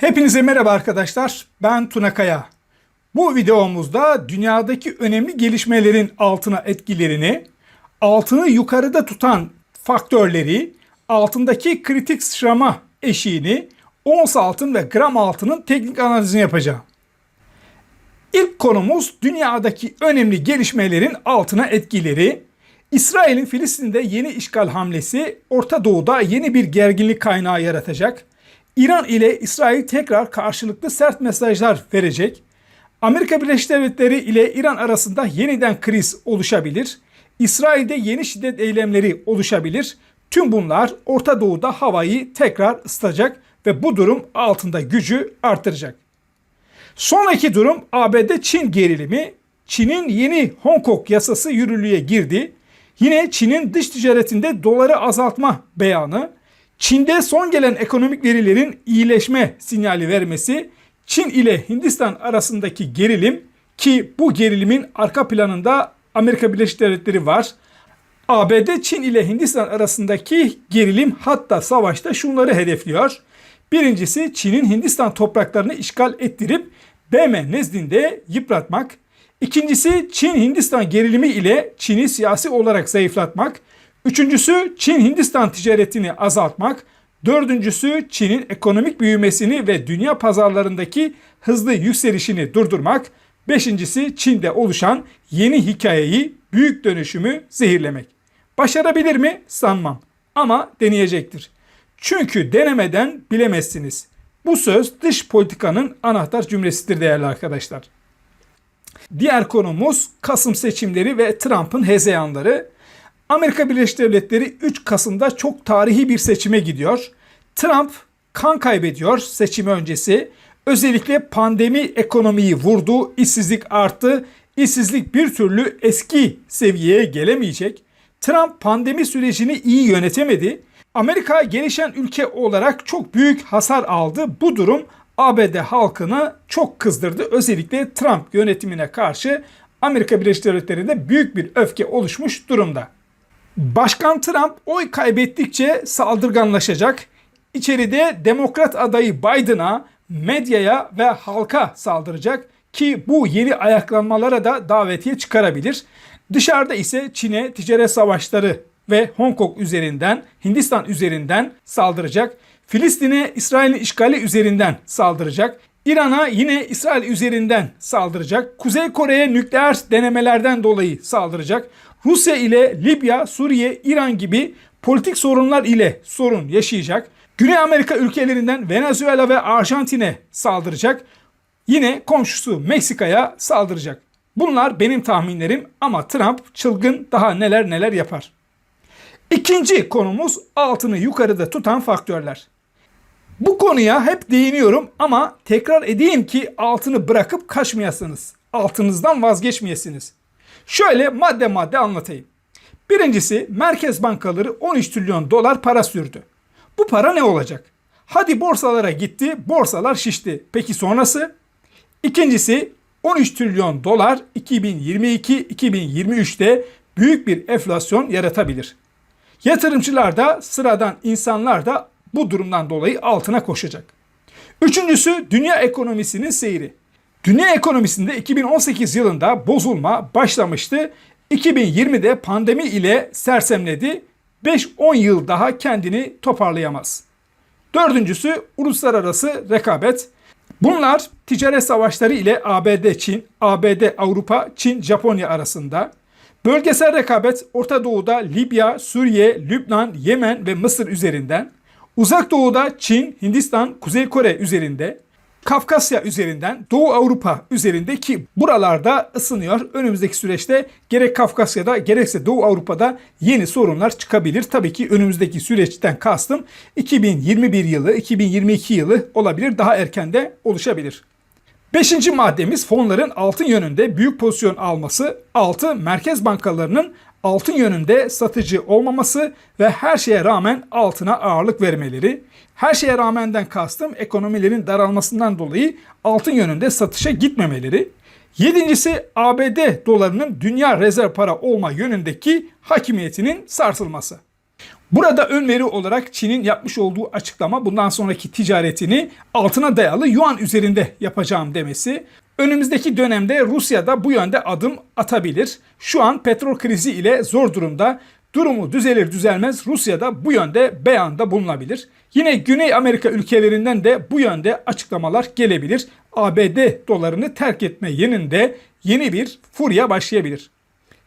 Hepinize merhaba arkadaşlar. Ben Tuna Kaya. Bu videomuzda dünyadaki önemli gelişmelerin altına etkilerini, altını yukarıda tutan faktörleri, altındaki kritik sıçrama eşiğini, ons altın ve gram altının teknik analizini yapacağım. İlk konumuz dünyadaki önemli gelişmelerin altına etkileri. İsrail'in Filistin'de yeni işgal hamlesi Orta Doğu'da yeni bir gerginlik kaynağı yaratacak. İran ile İsrail tekrar karşılıklı sert mesajlar verecek. Amerika Birleşik Devletleri ile İran arasında yeniden kriz oluşabilir. İsrail'de yeni şiddet eylemleri oluşabilir. Tüm bunlar Orta Doğu'da havayı tekrar ısıtacak ve bu durum altında gücü artıracak. Sonraki durum ABD-Çin gerilimi. Çin'in yeni Hong Kong yasası yürürlüğe girdi. Yine Çin'in dış ticaretinde doları azaltma beyanı. Çin'de son gelen ekonomik verilerin iyileşme sinyali vermesi, Çin ile Hindistan arasındaki gerilim ki bu gerilimin arka planında Amerika Birleşik Devletleri var. ABD Çin ile Hindistan arasındaki gerilim hatta savaşta şunları hedefliyor. Birincisi Çin'in Hindistan topraklarını işgal ettirip BM nezdinde yıpratmak. İkincisi Çin-Hindistan gerilimi ile Çin'i siyasi olarak zayıflatmak. Üçüncüsü Çin-Hindistan ticaretini azaltmak. Dördüncüsü Çin'in ekonomik büyümesini ve dünya pazarlarındaki hızlı yükselişini durdurmak. Beşincisi Çin'de oluşan yeni hikayeyi, büyük dönüşümü zehirlemek. Başarabilir mi? Sanmam. Ama deneyecektir. Çünkü denemeden bilemezsiniz. Bu söz dış politikanın anahtar cümlesidir değerli arkadaşlar. Diğer konumuz Kasım seçimleri ve Trump'ın hezeyanları. Amerika Birleşik Devletleri 3 Kasım'da çok tarihi bir seçime gidiyor. Trump kan kaybediyor seçim öncesi. Özellikle pandemi ekonomiyi vurdu, işsizlik arttı. İşsizlik bir türlü eski seviyeye gelemeyecek. Trump pandemi sürecini iyi yönetemedi. Amerika gelişen ülke olarak çok büyük hasar aldı. Bu durum ABD halkını çok kızdırdı. Özellikle Trump yönetimine karşı Amerika Birleşik Devletleri'nde büyük bir öfke oluşmuş durumda. Başkan Trump oy kaybettikçe saldırganlaşacak. İçeride demokrat adayı Biden'a, medyaya ve halka saldıracak ki bu yeni ayaklanmalara da davetiye çıkarabilir. Dışarıda ise Çin'e ticaret savaşları ve Hong Kong üzerinden, Hindistan üzerinden saldıracak. Filistin'e İsrail'in işgali üzerinden saldıracak. İran'a yine İsrail üzerinden saldıracak. Kuzey Kore'ye nükleer denemelerden dolayı saldıracak. Rusya ile Libya, Suriye, İran gibi politik sorunlar ile sorun yaşayacak. Güney Amerika ülkelerinden Venezuela ve Arjantin'e saldıracak. Yine komşusu Meksika'ya saldıracak. Bunlar benim tahminlerim ama Trump çılgın daha neler neler yapar. İkinci konumuz altını yukarıda tutan faktörler. Bu konuya hep değiniyorum ama tekrar edeyim ki altını bırakıp kaçmayasınız. Altınızdan vazgeçmeyesiniz. Şöyle madde madde anlatayım. Birincisi merkez bankaları 13 trilyon dolar para sürdü. Bu para ne olacak? Hadi borsalara gitti, borsalar şişti. Peki sonrası? İkincisi 13 trilyon dolar 2022-2023'te büyük bir enflasyon yaratabilir. Yatırımcılar da sıradan insanlar da bu durumdan dolayı altına koşacak. Üçüncüsü dünya ekonomisinin seyri. Dünya ekonomisinde 2018 yılında bozulma başlamıştı. 2020'de pandemi ile sersemledi. 5-10 yıl daha kendini toparlayamaz. Dördüncüsü uluslararası rekabet. Bunlar ticaret savaşları ile ABD-Çin, ABD-Avrupa, Çin-Japonya arasında. Bölgesel rekabet Orta Doğu'da Libya, Suriye, Lübnan, Yemen ve Mısır üzerinden. Uzak Doğu'da Çin, Hindistan, Kuzey Kore üzerinde. Kafkasya üzerinden, Doğu Avrupa üzerinde ki buralarda ısınıyor. Önümüzdeki süreçte gerek Kafkasya'da gerekse Doğu Avrupa'da yeni sorunlar çıkabilir. Tabii ki önümüzdeki süreçten kastım 2021 yılı, 2022 yılı olabilir. Daha erken de oluşabilir. Beşinci maddemiz fonların altın yönünde büyük pozisyon alması. Altı merkez bankalarının altın yönünde satıcı olmaması ve her şeye rağmen altına ağırlık vermeleri. Her şeye rağmenden kastım ekonomilerin daralmasından dolayı altın yönünde satışa gitmemeleri. Yedincisi ABD dolarının dünya rezerv para olma yönündeki hakimiyetinin sarsılması. Burada ön veri olarak Çin'in yapmış olduğu açıklama bundan sonraki ticaretini altına dayalı yuan üzerinde yapacağım demesi. Önümüzdeki dönemde Rusya da bu yönde adım atabilir. Şu an petrol krizi ile zor durumda. Durumu düzelir düzelmez Rusya'da bu yönde beyanda bulunabilir. Yine Güney Amerika ülkelerinden de bu yönde açıklamalar gelebilir. ABD dolarını terk etme yönünde yeni bir furya başlayabilir.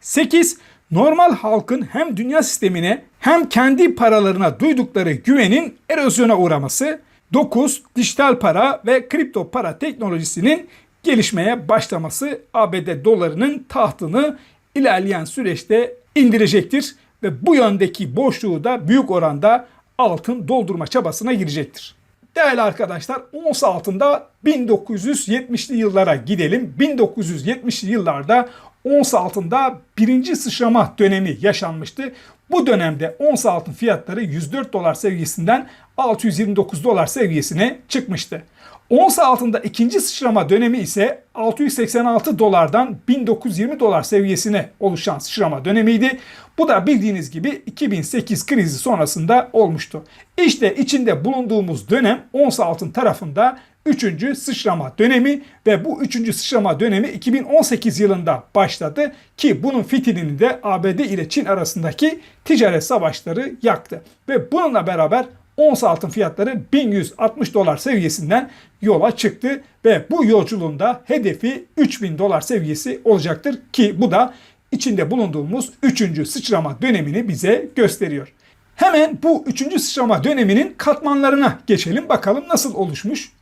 8. Normal halkın hem dünya sistemine hem kendi paralarına duydukları güvenin erozyona uğraması. 9. Dijital para ve kripto para teknolojisinin gelişmeye başlaması ABD dolarının tahtını ilerleyen süreçte indirecektir ve bu yöndeki boşluğu da büyük oranda altın doldurma çabasına girecektir. Değerli arkadaşlar ons altında 1970'li yıllara gidelim. 1970'li yıllarda ons altında birinci sıçrama dönemi yaşanmıştı. Bu dönemde ons altın fiyatları 104 dolar seviyesinden 629 dolar seviyesine çıkmıştı. Ons altında ikinci sıçrama dönemi ise 686 dolardan 1920 dolar seviyesine oluşan sıçrama dönemiydi. Bu da bildiğiniz gibi 2008 krizi sonrasında olmuştu. İşte içinde bulunduğumuz dönem ons altın tarafında 3. sıçrama dönemi ve bu 3. sıçrama dönemi 2018 yılında başladı ki bunun fitilini de ABD ile Çin arasındaki ticaret savaşları yaktı. Ve bununla beraber ons altın fiyatları 1160 dolar seviyesinden yola çıktı ve bu yolculuğunda hedefi 3000 dolar seviyesi olacaktır ki bu da içinde bulunduğumuz 3. sıçrama dönemini bize gösteriyor. Hemen bu 3. sıçrama döneminin katmanlarına geçelim bakalım nasıl oluşmuş.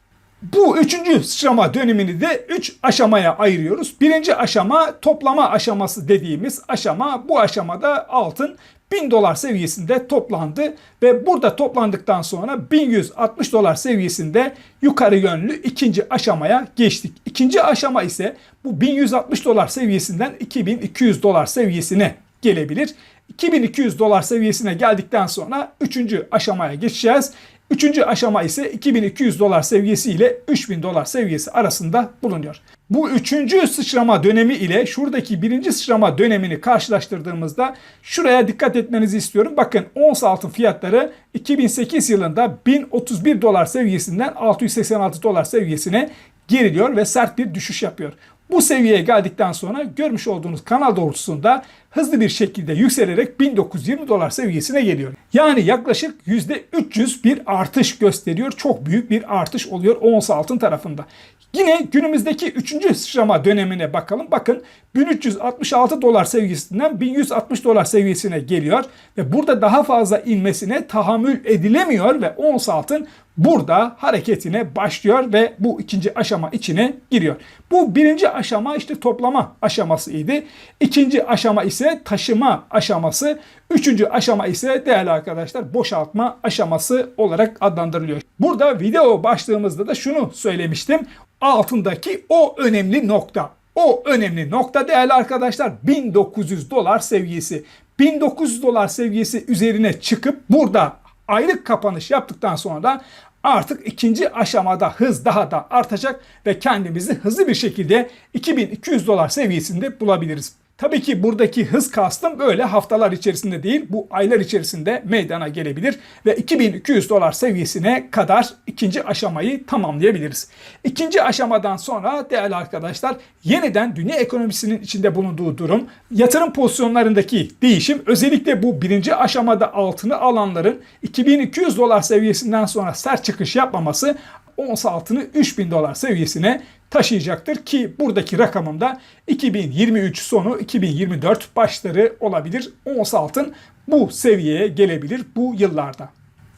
Bu üçüncü sıçrama dönemini de üç aşamaya ayırıyoruz. Birinci aşama toplama aşaması dediğimiz aşama. Bu aşamada altın 1000 dolar seviyesinde toplandı ve burada toplandıktan sonra 1160 dolar seviyesinde yukarı yönlü ikinci aşamaya geçtik. İkinci aşama ise bu 1160 dolar seviyesinden 2200 dolar seviyesine gelebilir. 2200 dolar seviyesine geldikten sonra üçüncü aşamaya geçeceğiz. Üçüncü aşama ise 2200 dolar seviyesi ile 3000 dolar seviyesi arasında bulunuyor. Bu üçüncü sıçrama dönemi ile şuradaki birinci sıçrama dönemini karşılaştırdığımızda şuraya dikkat etmenizi istiyorum. Bakın ons altın fiyatları 2008 yılında 1031 dolar seviyesinden 686 dolar seviyesine geriliyor ve sert bir düşüş yapıyor. Bu seviyeye geldikten sonra görmüş olduğunuz kanal doğrultusunda hızlı bir şekilde yükselerek 1920 dolar seviyesine geliyor. Yani yaklaşık %300 bir artış gösteriyor. Çok büyük bir artış oluyor ons altın tarafında. Yine günümüzdeki 3. sıçrama dönemine bakalım. Bakın 1366 dolar seviyesinden 1160 dolar seviyesine geliyor ve burada daha fazla inmesine tahammül edilemiyor ve ons altın burada hareketine başlıyor ve bu ikinci aşama içine giriyor. Bu birinci aşama işte toplama aşamasıydı. İkinci aşama ise taşıma aşaması. Üçüncü aşama ise değerli arkadaşlar boşaltma aşaması olarak adlandırılıyor. Burada video başlığımızda da şunu söylemiştim. Altındaki o önemli nokta. O önemli nokta değerli arkadaşlar 1900 dolar seviyesi. 1900 dolar seviyesi üzerine çıkıp burada aylık kapanış yaptıktan sonra da artık ikinci aşamada hız daha da artacak ve kendimizi hızlı bir şekilde 2200 dolar seviyesinde bulabiliriz. Tabii ki buradaki hız kastım böyle haftalar içerisinde değil bu aylar içerisinde meydana gelebilir ve 2200 dolar seviyesine kadar ikinci aşamayı tamamlayabiliriz. İkinci aşamadan sonra değerli arkadaşlar yeniden dünya ekonomisinin içinde bulunduğu durum, yatırım pozisyonlarındaki değişim özellikle bu birinci aşamada altını alanların 2200 dolar seviyesinden sonra sert çıkış yapmaması ons altını 3000 dolar seviyesine taşıyacaktır ki buradaki rakamım da 2023 sonu 2024 başları olabilir. Ons altın bu seviyeye gelebilir bu yıllarda.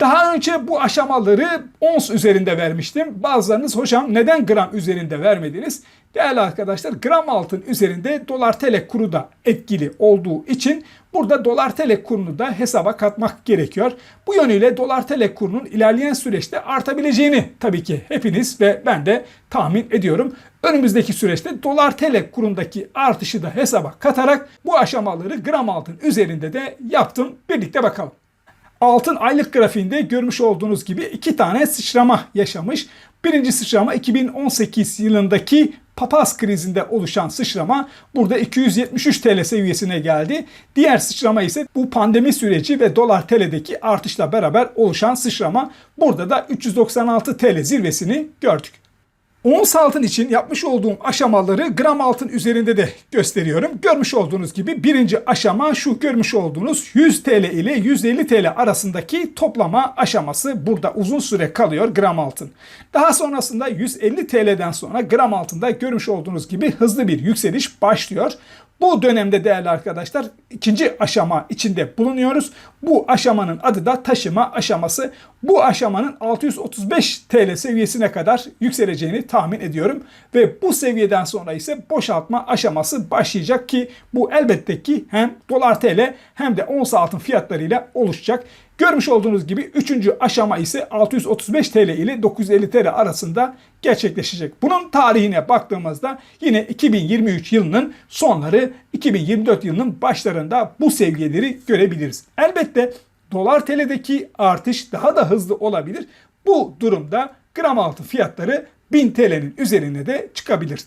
Daha önce bu aşamaları ons üzerinde vermiştim. Bazılarınız hocam neden gram üzerinde vermediniz? Değerli arkadaşlar gram altın üzerinde dolar tele kuru da etkili olduğu için burada dolar tele kurunu da hesaba katmak gerekiyor. Bu yönüyle dolar tele kurunun ilerleyen süreçte artabileceğini tabii ki hepiniz ve ben de tahmin ediyorum. Önümüzdeki süreçte dolar tele kurundaki artışı da hesaba katarak bu aşamaları gram altın üzerinde de yaptım. Birlikte bakalım. Altın aylık grafiğinde görmüş olduğunuz gibi iki tane sıçrama yaşamış. Birinci sıçrama 2018 yılındaki papaz krizinde oluşan sıçrama burada 273 TL seviyesine geldi. Diğer sıçrama ise bu pandemi süreci ve dolar TL'deki artışla beraber oluşan sıçrama. Burada da 396 TL zirvesini gördük. Ons altın için yapmış olduğum aşamaları gram altın üzerinde de gösteriyorum. Görmüş olduğunuz gibi birinci aşama şu görmüş olduğunuz 100 TL ile 150 TL arasındaki toplama aşaması. Burada uzun süre kalıyor gram altın. Daha sonrasında 150 TL'den sonra gram altında görmüş olduğunuz gibi hızlı bir yükseliş başlıyor. Bu dönemde değerli arkadaşlar ikinci aşama içinde bulunuyoruz. Bu aşamanın adı da taşıma aşaması. Bu aşamanın 635 TL seviyesine kadar yükseleceğini tahmin ediyorum. Ve bu seviyeden sonra ise boşaltma aşaması başlayacak ki bu elbette ki hem dolar TL hem de ons altın fiyatlarıyla oluşacak. Görmüş olduğunuz gibi üçüncü aşama ise 635 TL ile 950 TL arasında gerçekleşecek. Bunun tarihine baktığımızda yine 2023 yılının sonları 2024 yılının başlarında bu seviyeleri görebiliriz. Elbette dolar TL'deki artış daha da hızlı olabilir. Bu durumda gram altın fiyatları 1000 TL'nin üzerine de çıkabilir.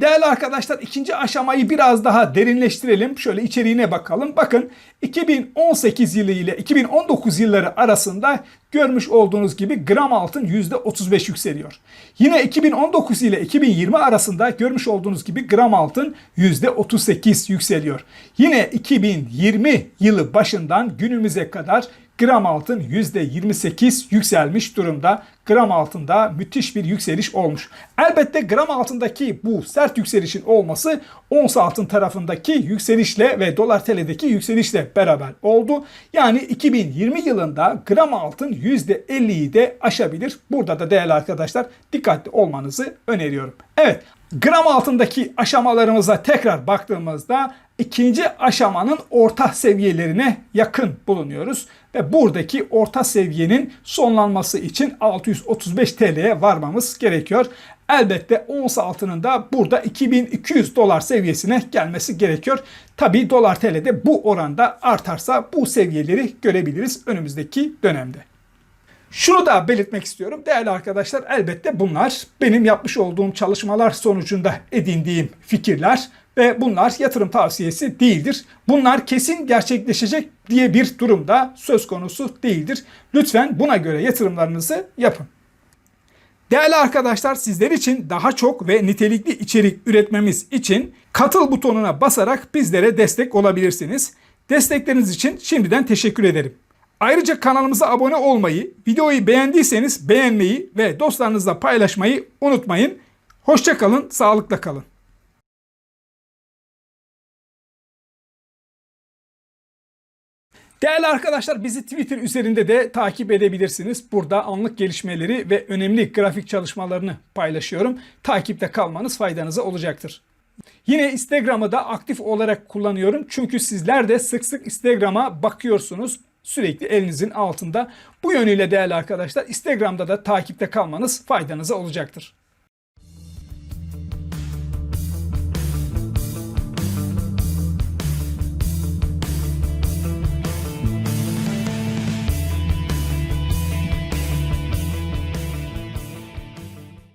Değerli arkadaşlar ikinci aşamayı biraz daha derinleştirelim. Şöyle içeriğine bakalım. Bakın 2018 yılı ile 2019 yılları arasında görmüş olduğunuz gibi gram altın %35 yükseliyor. Yine 2019 ile 2020 arasında görmüş olduğunuz gibi gram altın %38 yükseliyor. Yine 2020 yılı başından günümüze kadar gram altın %28 yükselmiş durumda. Gram altında müthiş bir yükseliş olmuş. Elbette gram altındaki bu sert yükselişin olması ons altın tarafındaki yükselişle ve dolar TL'deki yükselişle beraber oldu. Yani 2020 yılında gram altın %50'yi de aşabilir. Burada da değerli arkadaşlar dikkatli olmanızı öneriyorum. Evet gram altındaki aşamalarımıza tekrar baktığımızda ikinci aşamanın orta seviyelerine yakın bulunuyoruz. Ve buradaki orta seviyenin sonlanması için 635 TL'ye varmamız gerekiyor. Elbette ons altının da burada 2200 dolar seviyesine gelmesi gerekiyor. Tabi dolar TL'de bu oranda artarsa bu seviyeleri görebiliriz önümüzdeki dönemde. Şunu da belirtmek istiyorum değerli arkadaşlar elbette bunlar benim yapmış olduğum çalışmalar sonucunda edindiğim fikirler ve bunlar yatırım tavsiyesi değildir. Bunlar kesin gerçekleşecek diye bir durumda söz konusu değildir. Lütfen buna göre yatırımlarınızı yapın. Değerli arkadaşlar sizler için daha çok ve nitelikli içerik üretmemiz için katıl butonuna basarak bizlere destek olabilirsiniz. Destekleriniz için şimdiden teşekkür ederim. Ayrıca kanalımıza abone olmayı, videoyu beğendiyseniz beğenmeyi ve dostlarınızla paylaşmayı unutmayın. Hoşçakalın, sağlıkla kalın. Değerli arkadaşlar bizi Twitter üzerinde de takip edebilirsiniz. Burada anlık gelişmeleri ve önemli grafik çalışmalarını paylaşıyorum. Takipte kalmanız faydanıza olacaktır. Yine Instagram'ı da aktif olarak kullanıyorum. Çünkü sizler de sık sık Instagram'a bakıyorsunuz. Sürekli elinizin altında. Bu yönüyle değerli arkadaşlar Instagram'da da takipte kalmanız faydanıza olacaktır.